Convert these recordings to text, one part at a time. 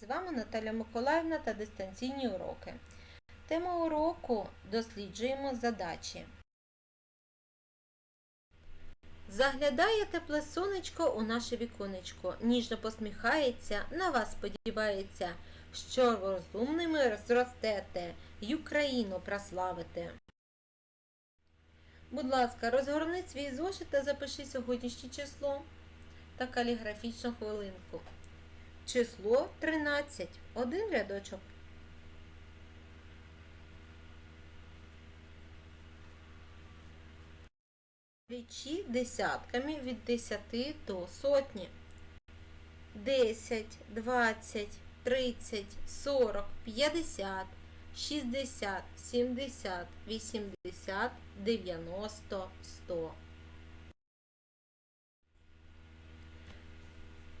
З вами Наталя Миколаївна та дистанційні уроки. Тема уроку досліджуємо задачі. Заглядає тепле сонечко у наше віконечко, ніжно посміхається, на вас сподівається, що розумними зростете й Україну прославите. Будь ласка, розгорни свій зошит та запиши сьогоднішнє число та каліграфічну хвилинку. Число 13. Один рядочок. Річі десятками від 10 до сотні. 10, 20, 30, 40, 50, 60, 70, 80, 90, 100.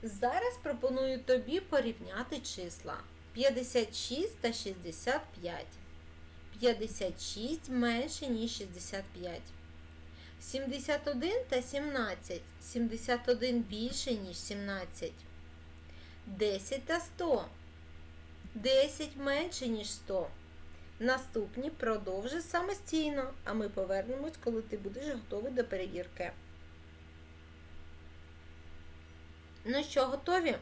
Зараз пропоную тобі порівняти числа 56 та 65. 56 менше, ніж 65. 71 та 17. 71 більше, ніж 17. 10 та 100. 10 менше, ніж 100. Наступні продовжи самостійно, а ми повернемось, коли ти будеш готовий до перевірки. Ну що, готові?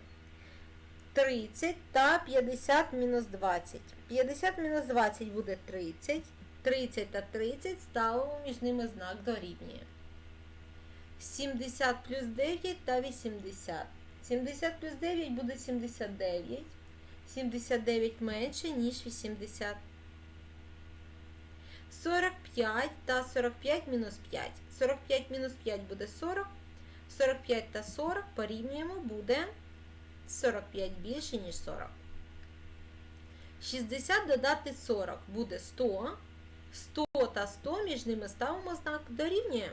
30 та 50 мінус 20. 50 мінус 20 буде 30. 30 та 30 ставимо між ними знак дорівнює. 70 плюс 9 та 80. 70 плюс 9 буде 79. 79 менше, ніж 80. 45 та 45 мінус 5. 45 мінус 5 буде 40. 45 та 40 порівнюємо, буде 45 більше, ніж 40. 60 додати 40 буде 100. 100 та 100 між ними ставимо знак дорівнює.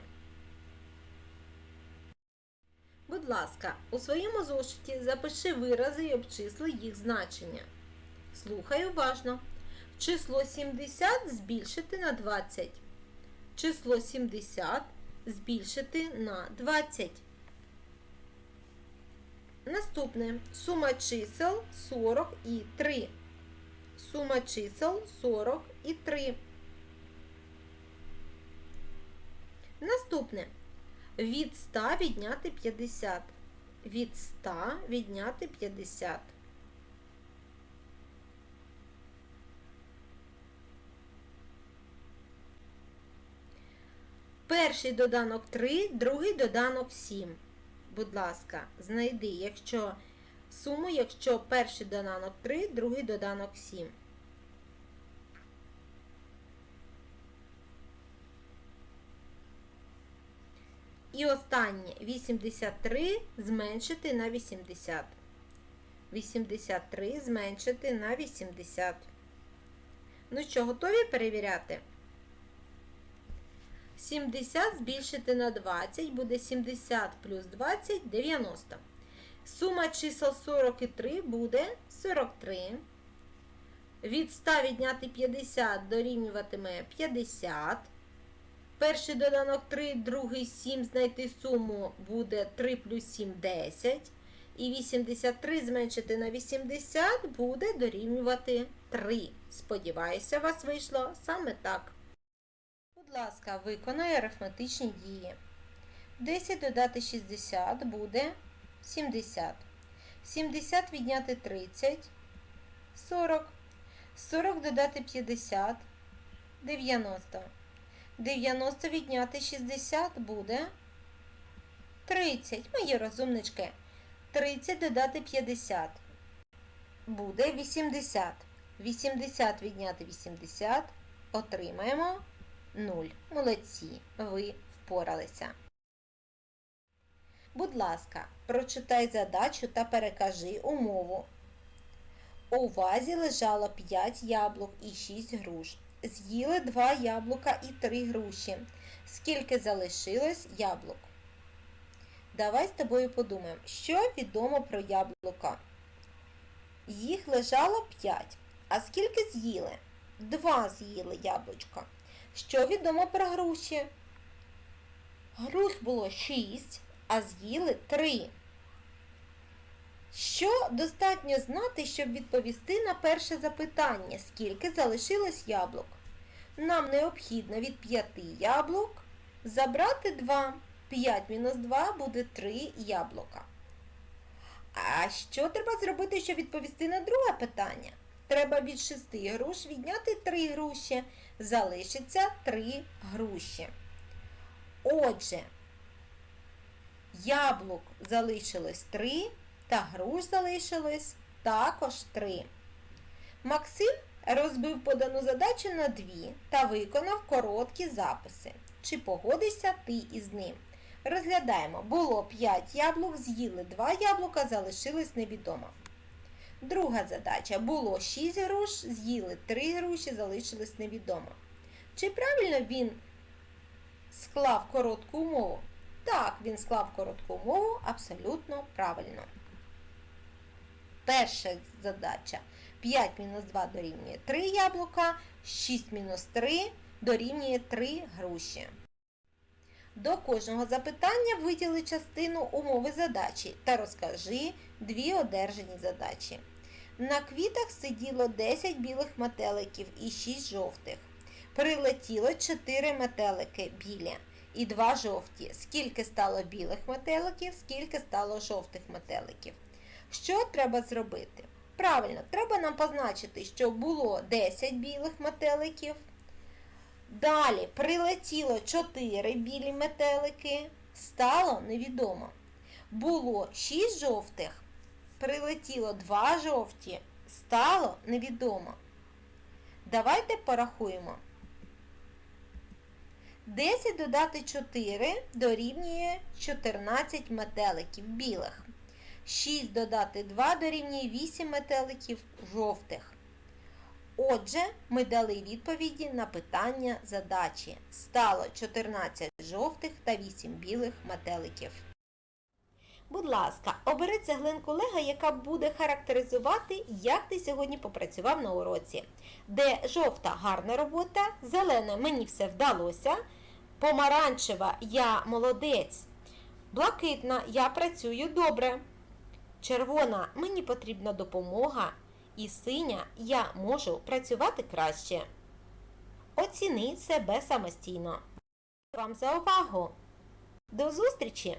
Будь ласка, у своєму зошиті запиши вирази і обчисли їх значення. Слухай уважно. Число 70 збільшити на 20. Число 70 збільшити на 20. Наступне сума чисел 40 і 3. Сума чисел 40 і 3. Наступне. Від 100 відняти 50. Від 100 відняти 50. Перший доданок 3, другий доданок 7. Будь ласка, знайди, якщо суму, якщо перший доданок 3, другий доданок 7. І останнє 83 зменшити на 80. 83 зменшити на 80. Ну що, готові перевіряти? 70 збільшити на 20 буде 70 плюс 20 90. Сума чисел 43 буде 43. Від 100 відняти 50 дорівнюватиме 50. Перший доданок 3, другий 7 знайти суму буде 3 плюс 7 10. І 83 зменшити на 80 буде дорівнювати 3. Сподіваюся, у вас вийшло саме так. Ласка, виконай арифметичні дії. 10 додати 60 буде 70. 70 відняти 30 40. 40 додати 50 90. 90 відняти 60 буде 30. Мої розумнички. 30 додати 50 буде 80. 80 відняти 80 отримаємо 0. Молодці, ви впоралися. Будь ласка, прочитай задачу та перекажи умову. У вазі лежало 5 яблук і 6 груш. З'їли 2 яблука і 3 груші. Скільки залишилось яблук? Давай з тобою подумаємо, що відомо про яблука. Їх лежало 5. А скільки з'їли? 2 з'їли яблучка. Що відомо про груші? Груш було 6, а з'їли 3. Що достатньо знати, щоб відповісти на перше запитання, скільки залишилось яблук? Нам необхідно від 5 яблук забрати 2. 5 мінус 2 буде 3 яблука. А що треба зробити, щоб відповісти на друге питання? Треба від 6 груш відняти 3 груші. Залишиться 3 груші. Отже, яблук залишилось 3, та груш залишилось також 3. Максим розбив подану задачу на дві та виконав короткі записи. Чи погодишся ти із ним? Розглядаємо, було 5 яблук, з'їли 2 яблука, залишилось невідомо. Друга задача було 6 груш, з'їли 3 груші, залишилось невідомо. Чи правильно він склав коротку умову? Так, він склав коротку умову абсолютно правильно. Перша задача 5 мінус 2 дорівнює 3 яблука, 6 мінус 3 дорівнює 3 груші. До кожного запитання виділи частину умови задачі та розкажи дві одержані задачі. На квітах сиділо 10 білих метеликів і 6 жовтих. Прилетіло 4 метелики білі і 2 жовті. Скільки стало білих метеликів, скільки стало жовтих метеликів. Що треба зробити? Правильно, треба нам позначити, що було 10 білих метеликів. Далі прилетіло 4 білі метелики, стало невідомо. Було 6 жовтих, прилетіло 2 жовті, стало невідомо. Давайте порахуємо. 10 додати 4 дорівнює 14 метеликів білих. 6 додати 2 дорівнює 8 метеликів жовтих. Отже, ми дали відповіді на питання задачі. Стало 14 жовтих та 8 білих метеликів. Будь ласка, обери цеглинку Лего, яка буде характеризувати, як ти сьогодні попрацював на уроці. Де жовта гарна робота, зелена мені все вдалося, помаранчева я молодець, блакитна я працюю добре. Червона мені потрібна допомога. І синя я можу працювати краще. Оціни себе самостійно. Вам за увагу! До зустрічі!